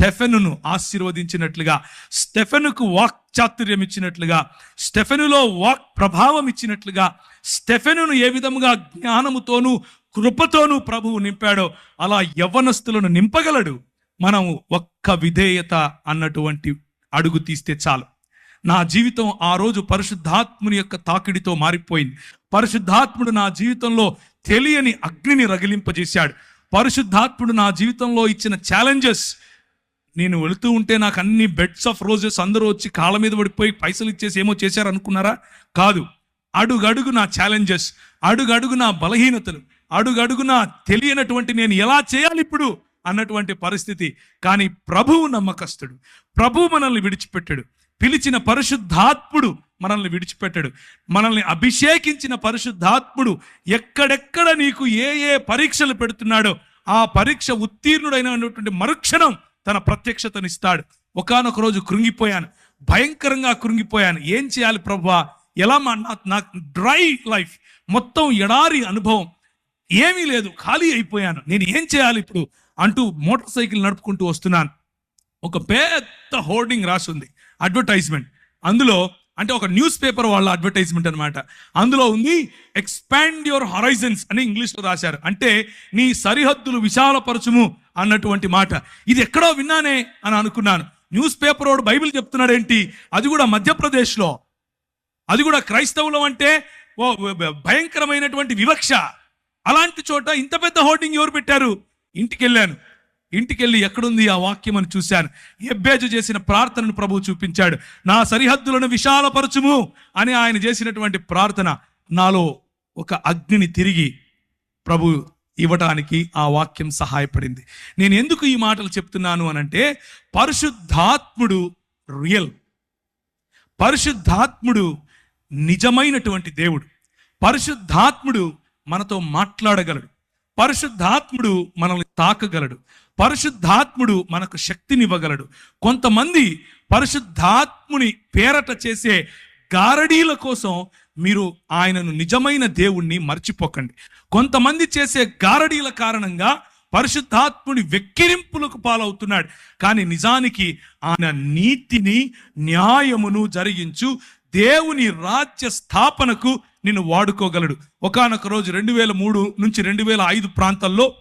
స్టెఫెనును ఆశీర్వదించినట్లుగా స్టెఫెనుకు walk చాతుర్యం ఇచ్చినట్లుగా స్టెఫెనులో walk ప్రభావం ఇచ్చినట్లుగా స్టెఫెనును ఏ విధముగా జ్ఞానముతోనూ కృపతోనూ ప్రభువు నింపాడో అలా యవ్వనస్తులను నింపగలడు. మనం ఒక్క విధేయత అన్నటువంటి అడుగు తీస్తే చాలు. నా జీవితం ఆ రోజు పరిశుద్ధాత్ముని యొక్క తాకిడితో మారిపోయింది. పరిశుద్ధాత్ముడు నా జీవితంలో తెలియని అగ్నిని రగిలింపజేశాడు. పరిశుద్ధాత్ముడు నా జీవితంలో ఇచ్చిన ఛాలెంజెస్ నేను వెళుతూ ఉంటే నాకు అన్ని బెడ్స్ ఆఫ్ రోజెస్ అందరూ వచ్చి కాళ్ళ మీద పడిపోయి పైసలు ఇచ్చేసి ఏమో చేశారు అనుకున్నారా? కాదు. అడుగడుగు నా ఛాలెంజెస్ అడుగడుగు నా బలహీనతలు అడుగడుగు నా తెలియనటువంటి నేను ఎలా చేయాలి ఇప్పుడు అన్నటువంటి పరిస్థితి. కానీ ప్రభువు నమ్మకస్తుడు ప్రభువు మనల్ని విడిచిపెట్టాడు. పిలిచిన పరిశుద్ధాత్ముడు మనల్ని విడిచిపెట్టాడు. మనల్ని అభిషేకించిన పరిశుద్ధాత్ముడు ఎక్కడెక్కడ నీకు ఏ ఏ పరీక్షలు పెడుతున్నాడో ఆ పరీక్ష ఉత్తీర్ణుడైనటువంటి మరుక్షణం తన ప్రత్యక్షతనిస్తాడు ఒకానొక రోజు కృంగిపోయాను. భయంకరంగా కృంగిపోయాను. ఏం చేయాలి ప్రభా? ఎలా మా నా- నాకు డ్రై లైఫ్? మొత్తం ఎడారి అనుభవం. ఏమీ లేదు. ఖాళీ అయిపోయాను. నేను ఏం చేయాలి ఇప్పుడు? అంటూ మోటార్ సైకిల్ నడుపుకుంటూ వస్తున్నాను. ఒక పెద్ద హోర్డింగ్ రాసి ఉంది అడ్వర్టైజ్మెంట్. అందులో అంటే ఒక న్యూస్ పేపర్ వాళ్ళ అడ్వర్టైజ్మెంట్ అన్నమాట. అందులో ఉంది ఎక్స్పాండ్ యువర్ హరైజన్స్ అని ఇంగ్లీష్లో రాశారు. అంటే నీ సరిహద్దులు విశాలపరచుము. అన్నటువంటి మాట. ఇది ఎక్కడో విన్నానే అని అనుకున్నాను. న్యూస్ పేపర్ వాడు బైబిల్ చెప్తున్నాడు ఏంటి అది కూడా మధ్యప్రదేశ్లో. అది కూడా క్రైస్తవులం అంటే ఓ భయంకరమైనటువంటి వివక్ష. అలాంటి చోట ఇంత పెద్ద హోర్డింగ్ ఎవరు పెట్టారు? ఇంటికి వెళ్ళాను ఇంటికి వెళ్ళి ఎక్కడుంది ఆ వాక్యం అని చూశాను. ఎబ్బేజు చేసిన ప్రార్థనను ప్రభువు చూపించాడు. నా సరిహద్దులను విశాలపరచుము అని ఆయన చేసినటువంటి ప్రార్థన. నాలో ఒక అగ్నిని తిరిగి ప్రభు ఇవ్వటానికి ఆ వాక్యం సహాయపడింది. నేను ఎందుకు ఈ మాటలు చెప్తున్నాను అనంటే పరిశుద్ధాత్ముడు రియల్. పరిశుద్ధాత్ముడు నిజమైనటువంటి దేవుడు. పరిశుద్ధాత్ముడు మనతో మాట్లాడగలడు. పరిశుద్ధాత్ముడు మనల్ని తాకగలడు. పరిశుద్ధాత్ముడు మనకు శక్తినివ్వగలడు. కొంతమంది పరిశుద్ధాత్ముని పేరట చేసే గారడీల కోసం మీరు ఆయనను నిజమైన దేవుణ్ణి మర్చిపోకండి. కొంతమంది చేసే గారడీల కారణంగా పరిశుద్ధాత్ముని వెక్కిరింపులకు పాలవుతున్నాడు. కానీ నిజానికి ఆయన నీతిని న్యాయమును జరిగించు దేవుని రాజ్య స్థాపనకు నిన్ను వాడుకోగలడు. ఒకానొక రోజు రెండు వేల మూడు నుంచి రెండు వేల ఐదు ప్రాంతాల్లో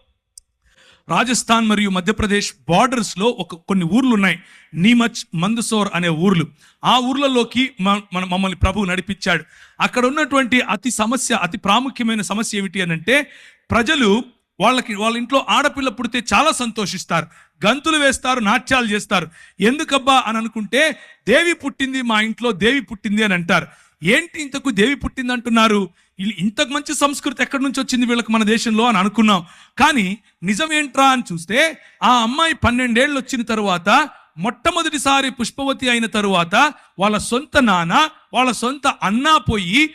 రాజస్థాన్ మరియు మధ్యప్రదేశ్ బార్డర్స్లో ఒక కొన్ని ఊర్లు ఉన్నాయి నీమచ్ మందుసోర్ అనే ఊర్లు. ఆ ఊర్లలోకి మన మమ్మల్ని ప్రభువు నడిపించాడు. అక్కడ ఉన్నటువంటి అతి సమస్య అతి ప్రాముఖ్యమైన సమస్య ఏమిటి అని అంటే ప్రజలు వాళ్ళకి వాళ్ళ ఇంట్లో ఆడపిల్ల పుడితే చాలా సంతోషిస్తారు. గంతులు వేస్తారు నాట్యాలు చేస్తారు. ఎందుకబ్బా అని అనుకుంటే దేవి పుట్టింది మా ఇంట్లో దేవి పుట్టింది అని అంటారు. ఏంటి ఇంతకు దేవి పుట్టింది అంటున్నారు ఇంతకు మంచి సంస్కృతి ఎక్కడి నుంచి వచ్చింది వీళ్ళకి మన దేశంలో అని అనుకున్నాం. కానీ నిజం ఏంట్రా అని చూస్తే ఆ అమ్మాయి పన్నెండేళ్ళు వచ్చిన తరువాత మొట్టమొదటిసారి పుష్పవతి అయిన తరువాత వాళ్ళ సొంత నాన్న వాళ్ళ సొంత అన్నా పోయి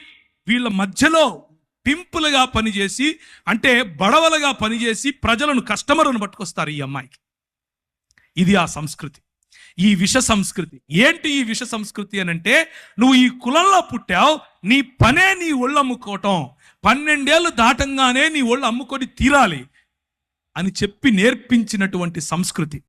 వీళ్ళ మధ్యలో పింపులుగా పనిచేసి అంటే బడవలుగా పనిచేసి ప్రజలను కస్టమర్లను పట్టుకొస్తారు ఈ అమ్మాయికి. ఇది ఆ సంస్కృతి. ఈ విష సంస్కృతి. ఏంటి ఈ విష సంస్కృతి అని అంటే నువ్వు ఈ కులంలో పుట్టావు నీ పనే నీ ఒళ్ళు అమ్ముకోవటం. పన్నెండేళ్ళు దాటంగానే నీ ఒళ్ళు అమ్ముకొని తీరాలి అని చెప్పి నేర్పించినటువంటి సంస్కృతి.